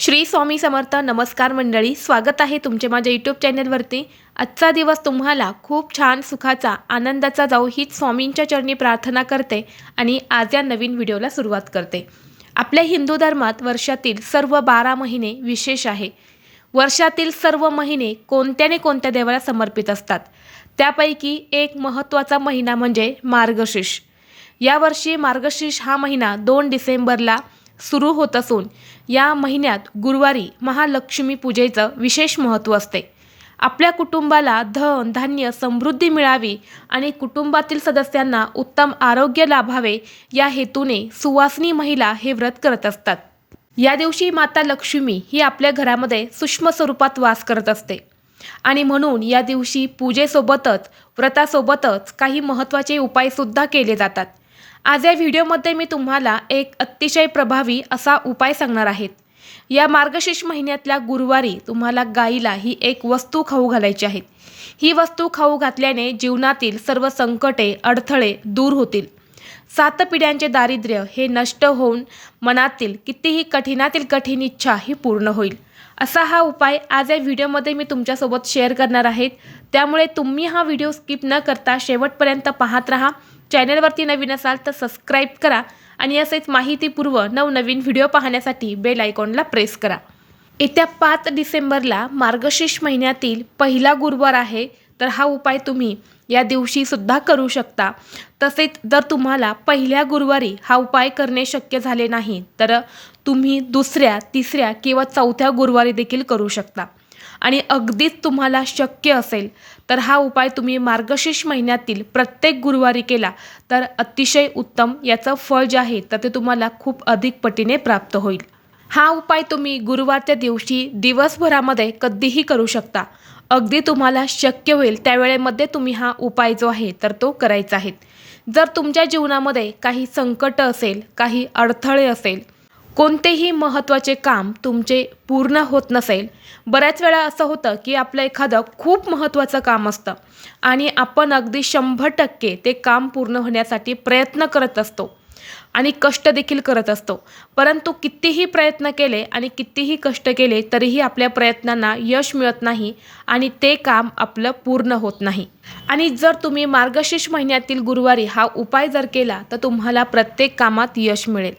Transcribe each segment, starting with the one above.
श्री स्वामी समर्थ नमस्कार मंडळी स्वागत आहे तुमचे माझ्या यूट्यूब चॅनलवरती आजचा दिवस तुम्हाला खूप छान सुखाचा आनंदाचा जाऊ हीच स्वामींच्या चरणी प्रार्थना करते आणि आज या नवीन व्हिडिओला सुरुवात करते. आपल्या हिंदू धर्मात वर्षातील सर्व बारा महिने विशेष आहे. वर्षातील सर्व महिने कोणत्या कोणत्या देवाला समर्पित असतात? त्यापैकी एक महत्त्वाचा महिना म्हणजे मार्गशीर्ष. यावर्षी मार्गशीर्ष हा महिना दोन डिसेंबरला सुरू होत असून या महिन्यात गुरुवारी महालक्ष्मी पूजेचं विशेष महत्त्व असते. आपल्या कुटुंबाला धन धान्य समृद्धी मिळावी आणि कुटुंबातील सदस्यांना उत्तम आरोग्य लाभावे या हेतूने सुवासनी महिला हे व्रत करत असतात. या दिवशी माता लक्ष्मी ही आपल्या घरामध्ये सूक्ष्म स्वरूपात वास करत असते. आणि म्हणून या दिवशी पूजेसोबतच व्रतासोबतच काही महत्त्वाचे उपायसुद्धा केले जातात. आज या व्हिडिओमध्ये मी तुम्हाला एक अतिशय प्रभावी असा उपाय सांगणार आहेत या मार्गशीर्ष महिन्यातल्या गुरुवारी तुम्हाला गाईला ही एक वस्तू खाऊ घालायची आहेत ही वस्तू खाऊ घातल्याने जीवनातील सर्व संकटे अडथळे दूर होतील. सात पिढ्यांचे दारिद्र्य हे नष्ट होऊन मनातील कितीही कठीणातील कठीण इच्छा ही पूर्ण होईल. असा हा उपाय आज या व्हिडिओमध्ये मी तुमच्यासोबत शेअर करणार आहेत त्यामुळे तुम्ही हा व्हिडिओ स्किप न करता शेवटपर्यंत पाहत राहा. चॅनलवरती नवीन असाल तर सबस्क्राईब करा आणि असेच माहितीपूर्व नवनवीन व्हिडिओ पाहण्यासाठी बेल आयकॉनला प्रेस करा. येत्या पाच डिसेंबरला मार्गशीर्ष महिन्यातील पहिला गुरुवार आहे तर हा उपाय तुम्ही या दिवशीसुद्धा करू शकता. तसेच जर तुम्हाला पहिल्या गुरुवारी हा उपाय करणे शक्य झाले नाही तर तुम्ही दुसऱ्या तिसऱ्या किंवा चौथ्या गुरुवारी देखील करू शकता. आणि अगदीच तुम्हाला शक्य असेल तर हा उपाय तुम्ही मार्गशीर्ष महिन्यातील प्रत्येक गुरुवारी केला तर अतिशय उत्तम. याचं फळ जे आहे तर ते तुम्हाला खूप अधिक पटीने प्राप्त होईल. हा उपाय तुम्ही गुरुवारच्या दिवशी दिवसभरामध्ये कधीही करू शकता. अगदी तुम्हाला शक्य होईल त्यावेळेमध्ये तुम्ही हा उपाय जो आहे तर तो करायचा आहे. जर तुमच्या जीवनामध्ये काही संकट असेल काही अडथळे असेल कोणतेही महत्त्वाचे काम तुमचे पूर्ण होत नसेल. बऱ्याच वेळा असं होतं की आपलं एखादं खूप महत्त्वाचं काम असतं आणि आपण अगदी शंभर टक्के ते काम पूर्ण होण्यासाठी प्रयत्न करत असतो आणि कष्ट देखील करत असतो. परंतु कितीही प्रयत्न केले आणि कितीही कष्ट केले तरीही आपल्या प्रयत्नांना यश मिळत नाही आणि ते काम आपलं पूर्ण होत नाही. आणि जर तुम्ही मार्गशीर्ष महिन्यातील गुरुवारी हा उपाय जर केला तर तुम्हाला प्रत्येक कामात यश मिळेल.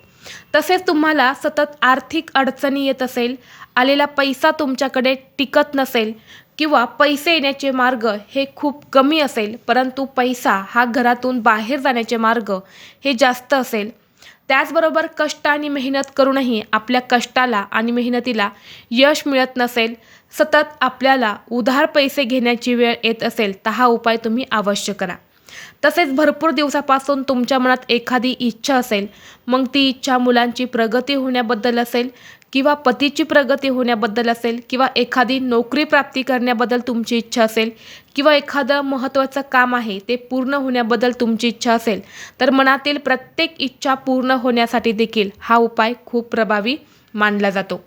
तसेच तुम्हाला सतत आर्थिक अडचणी येत असेल आलेला पैसा तुमच्याकडे टिकत नसेल किंवा पैसे येण्याचे मार्ग हे खूप कमी असेल परंतु पैसा हा घरातून बाहेर जाण्याचे मार्ग हे जास्त असेल. त्याचबरोबर कष्ट आणि मेहनत करूनही आपल्या कष्टाला आणि मेहनतीला यश मिळत नसेल सतत आपल्याला उधार पैसे घेण्याची वेळ येत असेल तर हा उपाय तुम्ही अवश्य करा. तसेच भरपूर दिवसापासून तुमच्या मनात एखादी इच्छा असेल मग ती इच्छा मुलांची प्रगती होण्याबद्दल असेल किंवा पतीची प्रगती होण्याबद्दल असेल किंवा एखादी नोकरी प्राप्ती करण्याबद्दल तुमची इच्छा असेल किंवा एखादं महत्त्वाचं काम आहे ते पूर्ण होण्याबद्दल तुमची इच्छा असेल तर मनातील प्रत्येक इच्छा पूर्ण होण्यासाठी देखील हा उपाय खूप प्रभावी मानला जातो.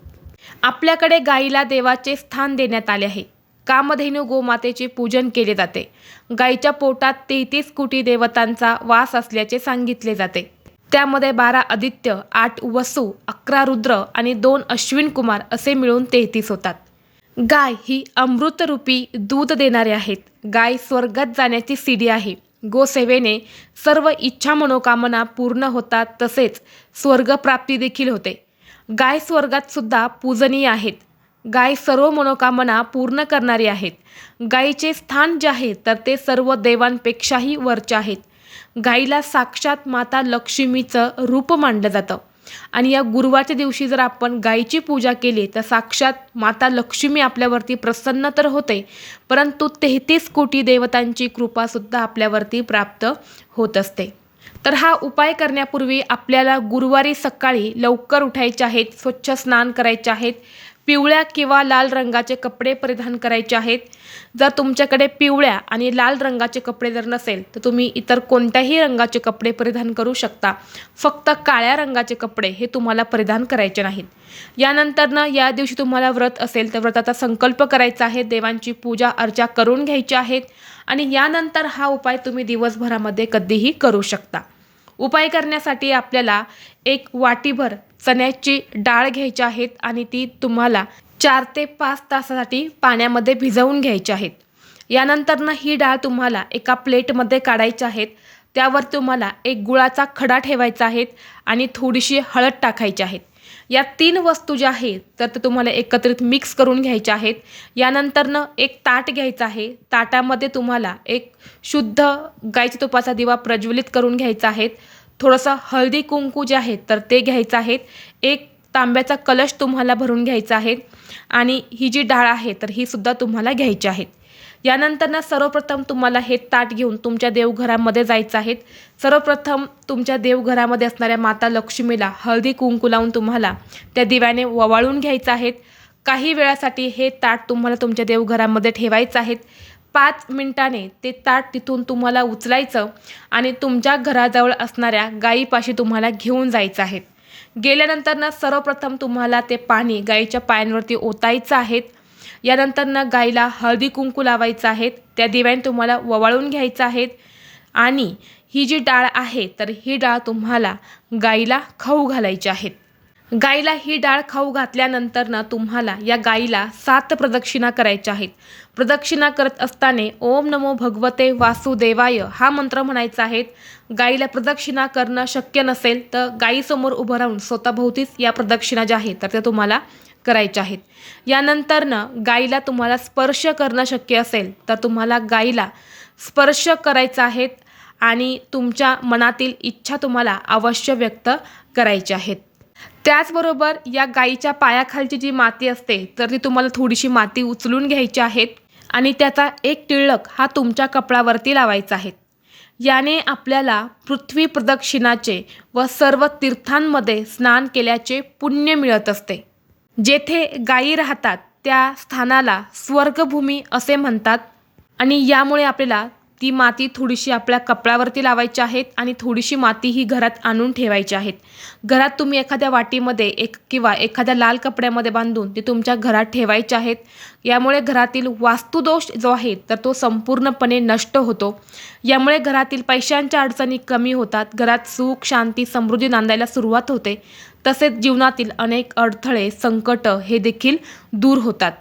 आपल्याकडे गाईला देवाचे स्थान देण्यात आले आहे. कामधेनू गोमातेचे पूजन केले जाते. गाईच्या पोटात तेहतीस कोटी देवतांचा वास असल्याचे सांगितले जाते. त्यामध्ये बारा आदित्य आठ वसू अकरा रुद्र आणि दोन अश्विन कुमार असे मिळून तेहतीस होतात. गाय ही अमृतरूपी दूध देणारे आहेत. गाय स्वर्गात जाण्याची सीडी आहे. गोसेवेने सर्व इच्छा मनोकामना पूर्ण होतात तसेच स्वर्गप्राप्ती देखील होते. गाय स्वर्गात सुद्धा पूजनीय आहेत. गाय सर्व मनोकामना पूर्ण करणारी आहेत. गायीचे स्थान जे आहे तर ते सर्व देवांपेक्षाही वरचे आहेत. गाईला साक्षात माता लक्ष्मीचं रूप मानलं जातं. आणि या गुरुवारच्या दिवशी जर आपण गायीची पूजा केली तर साक्षात माता लक्ष्मी आपल्यावरती प्रसन्न तर होते परंतु तेहतीस कोटी देवतांची कृपासुद्धा आपल्यावरती प्राप्त होत असते. तर हा उपाय करण्यापूर्वी आपल्याला गुरुवारी सकाळी लवकर उठायचे आहेत स्वच्छ स्नान करायचे आहेत पिवळ्या किंवा लाल रंगाचे कपडे परिधान करायचे आहेत. जर तुमच्याकडे पिवळ्या आणि लाल रंगाचे कपडे जर नसेल तर तुम्ही इतर कोणत्याही रंगाचे कपडे परिधान करू शकता. फक्त काळ्या रंगाचे कपडे हे तुम्हाला परिधान करायचे नाहीत. यानंतरनं या दिवशी तुम्हाला व्रत असेल तर व्रताचा संकल्प करायचा आहे. देवांची पूजा अर्चा करून घ्यायची आहेत. आणि यानंतर हा उपाय तुम्ही दिवसभरामध्ये कधीही करू शकता. उपाय करण्यासाठी आपल्याला एक वाटीभर चण्याची डाळ घ्यायची आहेत आणि ती तुम्हाला चार ते पाच तासासाठी पाण्यामध्ये भिजवून घ्यायची आहेत. यानंतरनं ही डाळ तुम्हाला एका प्लेटमध्ये काढायची आहेत. त्यावर तुम्हाला एक गुळाचा खडा ठेवायचा आहे आणि थोडीशी हळद टाकायची आहेत. या तीन वस्तू ज्या आहेत तर ते तुम्हाला एकत्रित मिक्स करून घ्यायच्या आहेत. यानंतरनं एक ताट घ्यायचं आहे. ताटामध्ये तुम्हाला एक शुद्ध गाईच्या तुपाचा दिवा प्रज्वलित करून घ्यायचा आहे. थोडंसं हळदी कुंकू जे आहेत तर ते घ्यायचं आहेत एक तांब्याचा कलश तुम्हाला भरून घ्यायचा आहे. आणि ही जी डाळ आहे तर ही सुद्धा तुम्हाला घ्यायची यानंतर ना सर्वप्रथम तुम्हाला हे ताट घेऊन तुमच्या देवघरामध्ये जायचं आहे. सर्वप्रथम तुमच्या देवघरामध्ये असणाऱ्या माता लक्ष्मीला हळदी कुंकू लावून तुम्हाला त्या दिव्याने ववाळून घ्यायचं आहेत काही वेळासाठी हे ताट तुम्हाला तुमच्या देवघरामध्ये ठेवायचं आहेत पाच मिनिटाने ते ताट तिथून तुम्हाला उचलायचं आणि तुमच्या घराजवळ असणाऱ्या गायीपाशी तुम्हाला घेऊन जायचं आहे. गेल्यानंतरनं सर्वप्रथम तुम्हाला ते पाणी गाईच्या पायांवरती ओतायचं आहेत यानंतर यानंतरनं गाईला हळदी कुंकू लावायचं आहे. त्या दिव्याने तुम्हाला ववाळून घ्यायचं आहेत आणि ही जी डाळ आहे तर ही डाळ तुम्हाला गाईला खाऊ घालायची आहेत गाईला ही डाळ खाऊ घातल्यानंतर ना तुम्हाला या गाईला सात प्रदक्षिणा करायच्या आहेत. प्रदक्षिणा करत असताना ओम नमो भगवते वासुदेवाय हा मंत्र म्हणायचा आहे. गाईला प्रदक्षिणा करणं शक्य नसेल तर गाईसमोर उभं राहून स्वतःभोवतीच या प्रदक्षिणा ज्या आहेत तर त्या तुम्हाला करायच्या आहेत. यानंतरनं गाईला तुम्हाला स्पर्श करणं शक्य असेल तर तुम्हाला गाईला स्पर्श करायचा आहेत आणि तुमच्या मनातील इच्छा तुम्हाला अवश्य व्यक्त करायच्या आहेत. त्याचबरोबर या गाईच्या पायाखालची जी माती असते तर ती तुम्हाला थोडीशी माती उचलून घ्यायची आहेत आणि त्याचा एक टिळक हा तुमच्या कपडावरती लावायचा आहे. याने आपल्याला पृथ्वी प्रदक्षिणाचे व सर्व तीर्थांमध्ये स्नान केल्याचे पुण्य मिळत असते. जेथे गायी राहतात त्या स्थानाला स्वर्गभूमी असे म्हणतात. आणि यामुळे आपल्याला ती माती थोडीशी आपल्या कपड्यावरती लावायची आहेत आणि थोडीशी माती ही घरात आणून ठेवायची आहेत. घरात तुम्ही एखाद्या वाटीमध्ये एक किंवा एखाद्या लाल कपड्यामध्ये बांधून ती तुमच्या घरात ठेवायचे आहेत. यामुळे घरातील वास्तुदोष जो आहे तर तो संपूर्णपणे नष्ट होतो. यामुळे घरातील पैशांच्या अडचणी कमी होतात. घरात सुख शांती समृद्धी नांदायला सुरुवात होते. तसेच जीवनातील अनेक अडथळे संकट हे देखील दूर होतात.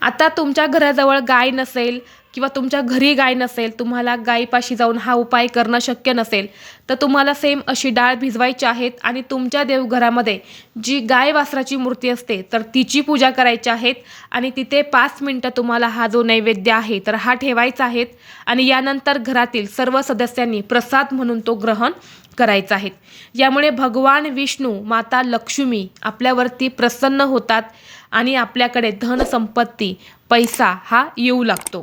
आता तुमच्या घराजवळ गाय नसेल किंवा तुमच्या घरी गाय नसेल तुम्हाला गायीपाशी जाऊन हा उपाय करणं शक्य नसेल तर तुम्हाला सेम अशी डाळ भिजवायची आहेत आणि तुमच्या देवघरामध्ये जी गाय वासराची मूर्ती असते तर तिची पूजा करायची आहेत आणि तिथे पाच मिनटं तुम्हाला हा जो नैवेद्य आहे तर हा ठेवायचा आहेत आणि यानंतर घरातील सर्व सदस्यांनी प्रसाद म्हणून तो ग्रहण करायचा आहे. यामुळे भगवान विष्णू माता लक्ष्मी आपल्यावरती प्रसन्न होतात आणि आपल्याकडे धनसंपत्ती पैसा हा येऊ लागतो.